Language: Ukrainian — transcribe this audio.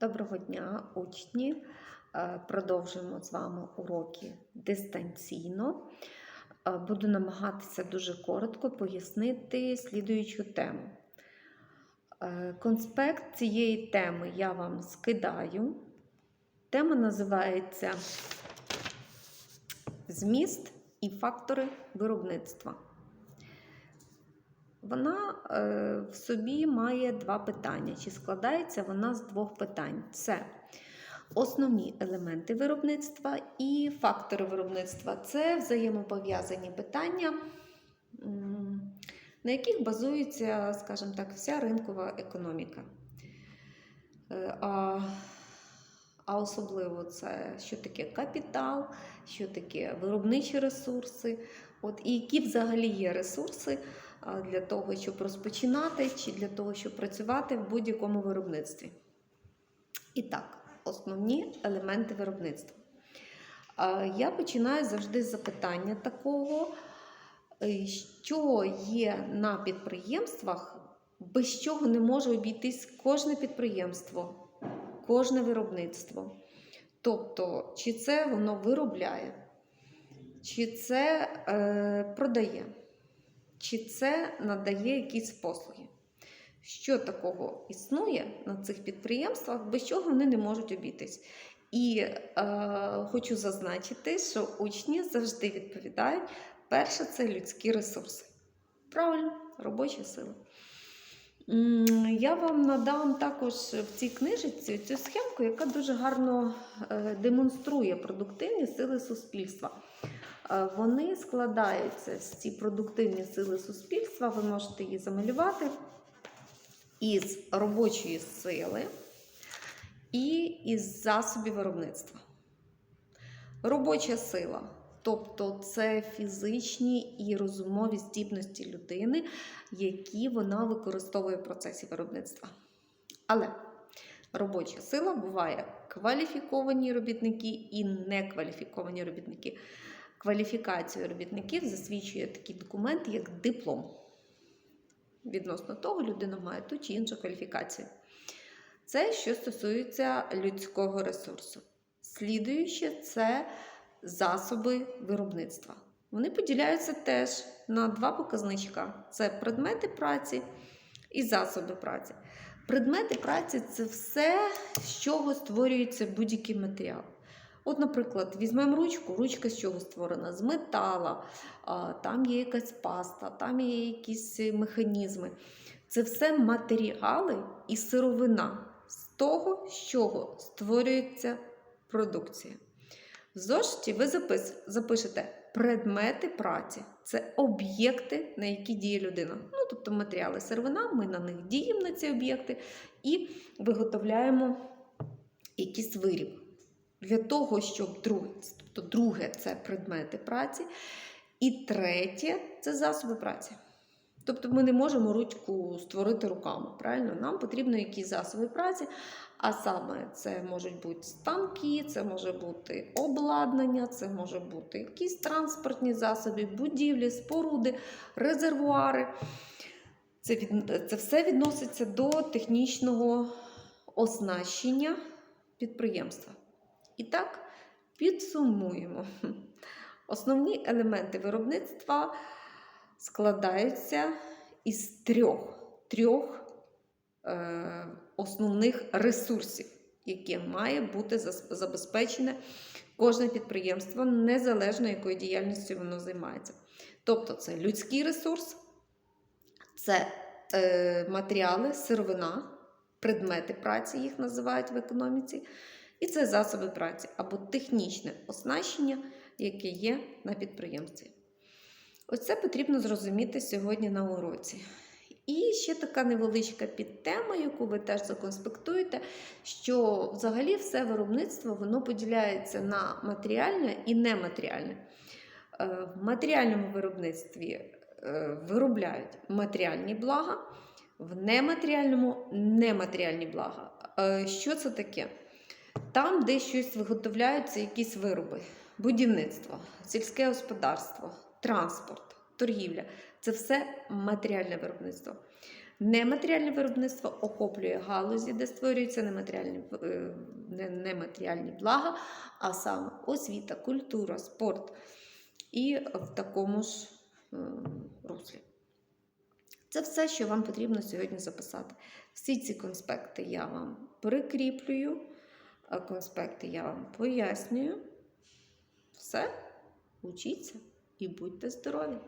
Доброго дня, учні! Е, Продовжуємо з вами уроки дистанційно. Е, Буду намагатися дуже коротко пояснити слідуючу тему. Е, Конспект цієї теми я вам скидаю. Тема називається Зміст і фактори виробництва. Вона е, в собі має два питання. Чи складається вона з двох питань? Це основні елементи виробництва і фактори виробництва. Це взаємопов'язані питання, на яких базується, скажімо так, вся ринкова економіка. Е, А, а особливо це що таке капітал, що таке виробничі ресурси, от, і які взагалі є ресурси для того, щоб розпочинати, чи для того, щоб працювати в будь-якому виробництві. І так, основні елементи виробництва. Я починаю завжди з запитання такого, е, що є на підприємствах, без чого не може обійтись кожне підприємство, кожне виробництво. Тобто, чи це воно виробляє, чи це е, продає, чи це надає якісь послуги. Що такого існує на цих підприємствах, без чого вони не можуть обійтись. І е, хочу зазначити, що учні завжди відповідають: перше це людські ресурси. Правильно, робоча сила. Я вам надам також в цій книжці цю схемку, яка дуже гарно е, демонструє продуктивні сили суспільства. Е, Вони складаються з ці продуктивні сили суспільства, ви можете її замалювати із робочої сили і із засобів виробництва. Робоча сила, тобто це фізичні і розумові здібності людини, які вона використовує в процесі виробництва. Але робоча сила буває кваліфіковані робітники і некваліфіковані робітники. Кваліфікацію робітників засвідчує такий документ, як диплом. Відносно того, людина має ту чи іншу кваліфікацію. Це що стосується людського ресурсу. Слідуюче це засоби виробництва. Вони поділяються теж на два показничка: це предмети праці і засоби праці. Предмети праці це все, з чого створюється будь-який матеріал. От, наприклад, візьмемо ручку, ручка з чого створена? З метала, там є якась паста, там є якісь механізми. Це все матеріали і сировина з того, з чого створюється продукція. В зошиті ви запис, запишете предмети праці. Це об'єкти, на які діє людина. Ну, тобто матеріали сировина, ми на них діємо на ці об'єкти і виготовляємо якийсь виріб. Для того, щоб друге, тобто друге це предмети праці, і третє це засоби праці. Тобто ми не можемо ручку створити руками. Правильно? Нам потрібно якісь засоби праці, а саме це можуть бути станки, це може бути обладнання, це може бути якісь транспортні засоби, будівлі, споруди, резервуари. Це, від... це все відноситься до технічного оснащення підприємства. І так, підсумуємо. Основні елементи виробництва складаються із трьох трьох е, основних ресурсів, які має бути забезпечене кожне підприємство, незалежно якою діяльністю воно займається. Тобто, це людський ресурс, це е, матеріали, сировина, предмети праці, їх називають в економіці. І це засоби праці або технічне оснащення, яке є на підприємстві. Ось це потрібно зрозуміти сьогодні на уроці. І ще така невеличка підтема, яку ви теж законспектуєте, що взагалі все виробництво воно поділяється на матеріальне і нематеріальне. Е, в матеріальному виробництві е, виробляють матеріальні блага, в нематеріальному нематеріальні блага. Е, що це таке? Там, де щось виготовляються, якісь вироби, будівництво, сільське господарство, транспорт, торгівля це все матеріальне виробництво. Нематеріальне виробництво охоплює галузі, де створюються нематеріальні, е, нематеріальні блага, а саме освіта, культура, спорт і в такому ж е, руслі. Це все, що вам потрібно сьогодні записати. Всі ці конспекти я вам прикріплюю, а конспекти я вам пояснюю. Все, учіться і будьте здорові!